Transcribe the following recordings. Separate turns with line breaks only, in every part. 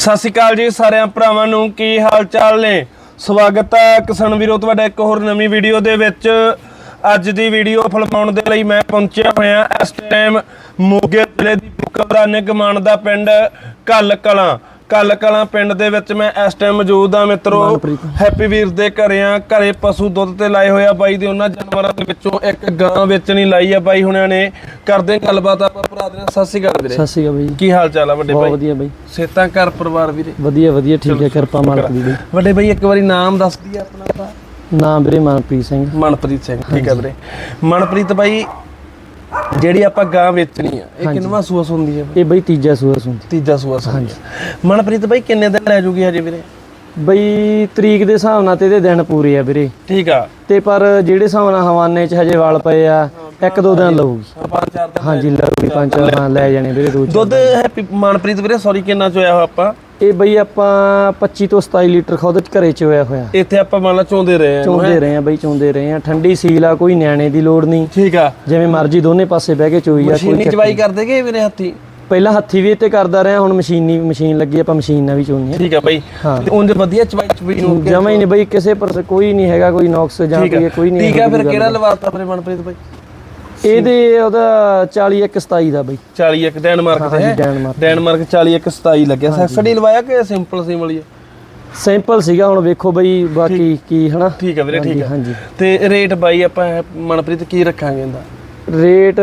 ਸਤਿ ਸ਼੍ਰੀ ਅਕਾਲ ਜੀ ਸਾਰਿਆਂ ਭਰਾਵਾਂ ਨੂੰ, ਕੀ ਹਾਲ ਚਾਲ ਨੇ? ਸਵਾਗਤ ਹੈ ਕਿਸਾਨ ਵੀਰੋ, ਤੁਹਾਡਾ ਇੱਕ ਹੋਰ ਨਵੀਂ ਵੀਡੀਓ ਦੇ ਵਿੱਚ। ਅੱਜ ਦੀ ਵੀਡੀਓ ਫਿਲਮਾਉਣ ਦੇ ਲਈ ਮੈਂ ਪਹੁੰਚਿਆ ਹੋਇਆ ਇਸ ਟਾਈਮ ਮੋਗੇ ਜ਼ਿਲ੍ਹੇ ਦੀ ਪੁਕਬਰਾਨੇ ਗਮਾਨ ਦਾ ਪਿੰਡ ਕੱਲ ਕਲਾਂ ਕੱਲ ਕਲਾਂ ਪਿੰਡ ਦੇ ਵਿੱਚ ਮੈਂ ਇਸ ਟਾਈਮ ਮੌਜੂਦ ਆ ਮਿੱਤਰੋ। ਹੈਪੀ ਵੀਰ ਦੇ ਘਰੇ ਆ ਘਰੇ ਪਸ਼ੂ ਦੁੱਧ ਤੇ ਲਾਏ ਹੋਏ ਆ ਬਾਈ ਦੇ। ਉਹਨਾਂ ਜਾਨਵਰਾਂ ਦੇ ਵਿੱਚੋਂ ਇੱਕ ਗਾਂ ਵੇਚਣੀ ਲਾਈ ਆ ਬਾਈ ਹੁਣਿਆਂ ਨੇ। ਕਰਦੇ ਗੱਲਬਾਤ ਆਪਾਂ ਭਰਾ ਦੇ ਨਾਲ। ਸਤਿ ਸ਼੍ਰੀ ਅਕਾਲ ਵੀਰੇ।
ਸਤਿ ਸ਼੍ਰੀ ਅਕਾਲ ਬਈ।
ਕੀ ਹਾਲ ਚਾਲ ਆ ਵੱਡੇ
ਬਹੁਤ
ਭਾਈ
ਵਧੀਆ ਬਈ।
ਸੇਤਾਂ ਘਰ ਪਰਿਵਾਰ ਵੀਰੇ।
ਵਧੀਆ ਵਧੀਆ ਠੀਕ ਹੈ। ਕਿਰਪਾ ਮਾਲਕ ਦੀ ਬਈ।
ਵੱਡੇ ਭਾਈ ਇੱਕ ਵਾਰੀ ਨਾਮ ਦੱਸ ਦਈਏ ਆਪਣਾ ਤਾਂ
ਨਾਮ ਵੀਰੇ ਮਨਪ੍ਰੀਤ ਸਿੰਘ।
ਮਨਪ੍ਰੀਤ ਸਿੰਘ ਠੀਕ ਹੈ ਵੀਰੇ। ਮਨਪ੍ਰੀਤ ਭਾਈ ਜਿਹੜੀ ਆਪਾਂ ਗਾਂ ਵੇਚਣੀ ਆ ਇਹ ਕਿੰਨਵਾ ਸੂਆ ਹੁੰਦੀ ਹੈ
ਇਹ ਬਈ ਤੀਜਾ ਸੂਆ ਸੁਣਦੀ
ਤੀਜਾ ਸੂਆ ਆ। ਮਨਪ੍ਰੀਤ ਭਾਈ ਕਿੰਨੇ ਦਿਨ ਰਹਿ ਜੂਗੀ ਹਜੇ ਵੀਰੇ?
ਬਈ ਤਰੀਕ ਦੇ ਹਿਸਾਬ ਨਾਲ ਤੇ ਇਹਦੇ ਦਿਨ ਪੂਰੇ ਆ ਵੀਰੇ।
ਠੀਕ ਆ।
ਤੇ ਪਰ ਜਿਹੜੇ ਹਿਸਾਬ ਨਾਲ ਹਵਾਨੇ 'ਚ ਹਜੇ ਵਾਲ ਪਏ ਆ ਇੱਕ ਦੋ ਦਿਨ ਲਊਗੀ।
ਪੰਜ ਚਾਰ ਦਿਨ
ਹਾਂਜੀ ਲਊਗੀ ਪੰਜ ਚਾਰ ਹਾਂ ਲੈ ਜਾਣੇ ਵੀਰੇ ਦੋ।
ਦੁੱਧ ਹੈਪੀ ਮਨਪ੍ਰੀਤ ਵੀਰੇ ਸੌਰੀ ਕਿੰਨਾ ਚੋਇਆ ਹੋ ਆਪਾਂ?
ਇਹ ਬਈ ਆਪਾਂ 25 ਤੋਂ 27 ਲੀਟਰ ਖੁਦ ਘਰੇ ਚ ਹੋਇਆ ਹੋਇਆ।
ਇੱਥੇ ਆਪਾਂ ਮੰਨ ਲਾ ਚੋਂਦੇ ਰਹੇ ਆ
ਚੋਂਦੇ ਰਹੇ ਆ ਬਈ ਚੋਂਦੇ ਰਹੇ ਆ ਠੰਡੀ ਸੀਲ ਆ ਕੋਈ ਨਿਆਣੇ ਦੀ ਲੋੜ ਨਹੀਂ।
ਠੀਕ ਆ।
ਜਿਵੇਂ ਮਰਜ਼ੀ ਦੋਨੇ ਪਾਸੇ ਬਹਿ ਕੇ ਚੋਈ ਆ ਕੋਈ
ਮਸ਼ੀਨੀ ਚਵਾਈ ਕਰਦੇ ਗਏ ਵੀਰੇ ਹੱਥੀ?
ਪਹਿਲਾਂ ਹੱਥੀ ਵੀ ਤੇ ਕਰਦਾ ਰਿਹਾ ਹੁਣ ਮਸ਼ੀਨੀ ਮਸ਼ੀਨ ਲੱਗੀ ਆਪਾਂ ਮਸ਼ੀਨ ਨਾਲ ਵੀ ਚੋਣੀ ਆ
ਠੀਕ ਆ
ਹਾਂ।
ਤੇ ਉਂਝ ਵਧੀਆ ਚਵਾਈ ਚਵਾਈ ਨੂੰ
ਜਮਾ ਹੀ ਨਹੀਂ ਬਈ ਕਿਸੇ ਪਰ ਕੋਈ ਨਹੀਂ ਹੈਗਾ ਕੋਈ ਨੌਕਸ ਜਾਂ ਕੋਈ ਨਹੀਂ
ਠੀਕ ਆ ਫਿਰ ਕਿਹੜਾ ਲਵਾਤਾ ਆਪਣੇ ਮਨਪ੍ਰੀਤ ਭਾਈ
ਇਹਦੇ ਉਹਦਾ 41 27 ਦਾ ਬਈ।
40 ਇੱਕ ਡੈਨਮਾਰਕ ਤੇ
ਹਾਂਜੀ ਡੈਨਮਾਰਕ।
ਡੈਨਮਾਰਕ 40 ਇੱਕ 27 ਲੱਗਿਆ। ਸੈਕਸਡੀ ਲਵਾਇਆ ਕਿ ਸਿੰਪਲ ਸਿੰਪਲ ਹੀ?
ਸਿੰਪਲ ਸੀਗਾ ਹੁਣ ਵੇਖੋ ਬਈ ਬਾਕੀ ਕੀ ਹਨਾ?
ਠੀਕ ਆ ਵੀਰੇ ਠੀਕ
ਹਾਂਜੀ।
ਤੇ ਰੇਟ ਬਾਈ ਆਪਾਂ ਮਨਪ੍ਰੀਤ ਕੀ ਰੱਖਾਂਗੇ ਇਹਦਾ?
ਰੇਟ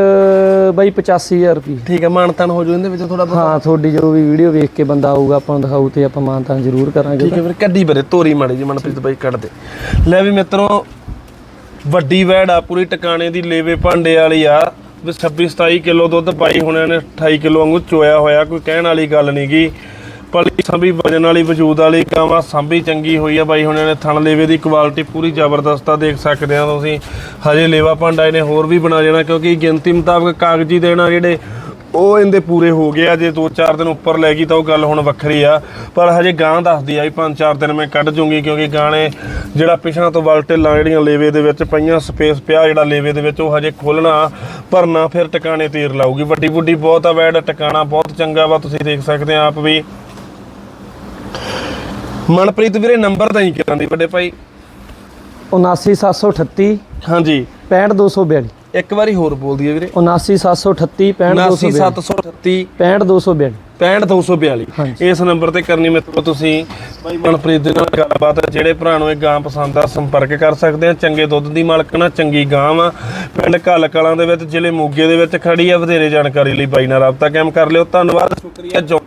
ਬਈ 85000 ਰੁਪਏ।
ਠੀਕ ਆ ਮਾਨਤਨ ਹੋ ਜੂ ਇਹਦੇ ਵਿੱਚ ਥੋੜਾ
ਹਾਂ ਤੁਹਾਡੀ ਜੋ ਵੀ ਵੀਡੀਓ ਵੇਖ ਕੇ ਬੰਦਾ ਆਊਗਾ ਆਪਾਂ ਨੂੰ ਦਿਖਾਊ ਤੇ ਆਪਾਂ ਮਾਨਤਾਨ ਜ਼ਰੂਰ ਕਰਾਂਗੇ
ਠੀਕ ਹੈ ਵੀਰੇ ਕੱਢੀ ਬਰੇ ਤੋਰੀ ਮਾੜੀ ਜੀ ਮਨਪ੍ਰੀਤ ਬਾਈ ਕੱਢ ਦੇ। ਲੈ ਵੀ ਮਿੱਤਰੋ ਵੱਡੀ ਵੈੜ ਆ, ਪੂਰੀ ਟਿਕਾਣੇ ਦੀ ਲੇਵੇ ਭਾਂਡੇ ਵਾਲੀ ਆ। ਵੀ 26 27 ਕਿਲੋ ਦੁੱਧ ਪਾਈ ਹੁਣਿਆਂ ਨੇ 28 ਕਿਲੋ ਵਾਂਗੂ ਚੋਇਆ ਹੋਇਆ, ਕੋਈ ਕਹਿਣ ਵਾਲੀ ਗੱਲ ਨਹੀਂ ਨਹੀਂਗੀ ਪਲੀ ਸੰਭੀ ਵਜਨ ਵਾਲੀ ਵਜੂਦ ਵਾਲੀ ਕਾਵਾ ਸੰਭੀ ਚੰਗੀ ਹੋਈ ਆ ਬਾਈ ਹੁਣਿਆਂ ਨੇ, ਥਣ ਲੇਵੇ ਦੀ ਕੁਆਲਿਟੀ ਪੂਰੀ ਜ਼ਬਰਦਸਤ ਆ, ਦੇਖ ਸਕਦੇ ਆ ਤੁਸੀਂ। ਹਜੇ ਲੇਵਾ ਭਾਂਡਾ ਇਹਨੇ ਹੋਰ ਵੀ ਬਣਾ ਜਾਣਾ ਕਿਉਂਕਿ ਗਿਣਤੀ ਮੁਤਾਬਕ ਕਾਗਜ਼ੀ ਦੇਣਾ ਜਿਹੜੇ ਉਹ ਇਹਦੇ ਪੂਰੇ ਹੋ ਗਏ ਆ ਜੇ 2-4 ਦਿਨ ਉੱਪਰ ਲੈ ਗਈ ਤਾਂ ਉਹ ਗੱਲ ਹੁਣ ਵੱਖਰੀ ਆ। ਪਰ ਹਜੇ ਗਾਂ ਦੱਸਦੀ ਆ ਵੀ 5-4 ਦਿਨ ਮੈਂ ਕੱਢ ਜੂੰਗੀ ਕਿਉਂਕਿ ਗਾਣੇ ਜਿਹੜਾ ਪਿਛਣਾ ਤੋਂ ਵਲ ਢਿੱਲਾਂ ਜਿਹੜੀਆਂ ਲੇਵੇ ਦੇ ਵਿੱਚ ਪਈਆਂ ਸਪੇਸ ਪਿਆ ਜਿਹੜਾ ਲੇਵੇ ਦੇ ਵਿੱਚ ਉਹ ਹਜੇ ਖੋਲਣਾ ਭਰਨਾ ਫਿਰ ਟਿਕਾਣੇ ਤੀਰ ਲਾਊਗੀ। ਵੱਡੀ ਵੱਡੀ ਬਹੁਤ ਆ ਵੈੜ ਟਿਕਾਣਾ ਬਹੁਤ ਚੰਗਾ ਵਾ ਤੁਸੀਂ ਦੇਖ ਸਕਦੇ ਆ ਆਪ ਵੀ। ਮਨਪ੍ਰੀਤ ਵੀਰੇ ਨੰਬਰ ਤਾਂ ਹੀ ਕਰਾਂ ਦੀ ਵੱਡੇ ਭਾਈ?
79738
ਹਾਂਜੀ।
65242
ਇੱਕ ਵਾਰੀ ਹੋਰ ਬੋਲ ਦਈਏ ਵੀਰੇ।
79738 65242
79738
65242
65242
ਹਾਂਜੀ।
ਇਸ ਨੰਬਰ ਤੇ ਕਰਨੀ ਮਿੱਤਰੋ ਤੁਸੀਂ ਭਾਈ ਮਨਪ੍ਰੀਤ ਦੇ ਨਾਲ ਗੱਲਬਾਤ ਜਿਹੜੇ ਭਰਾ ਨੂੰ ਇਹ ਗਾਂ ਪਸੰਦ ਆ ਸੰਪਰਕ ਕਰ ਸਕਦੇ ਆ। ਚੰਗੇ ਦੁੱਧ ਦੀ ਮਾਲਕਣਾ ਚੰਗੀ ਗਾਂ ਵਾ। ਪਿੰਡ ਘੱਲ ਕਲਾਂ ਦੇ ਵਿੱਚ ਜ਼ਿਲ੍ਹੇ ਮੋਗੇ ਦੇ ਵਿੱਚ ਖੜੀ ਆ। ਵਧੇਰੇ ਜਾਣਕਾਰੀ ਲਈ ਬਾਈ ਨਾਲ ਰਾਬਤਾ ਕਾਇਮ ਕਰ ਲਿਓ। ਧੰਨਵਾਦ ਸ਼ੁਕਰੀਆ ਜੋ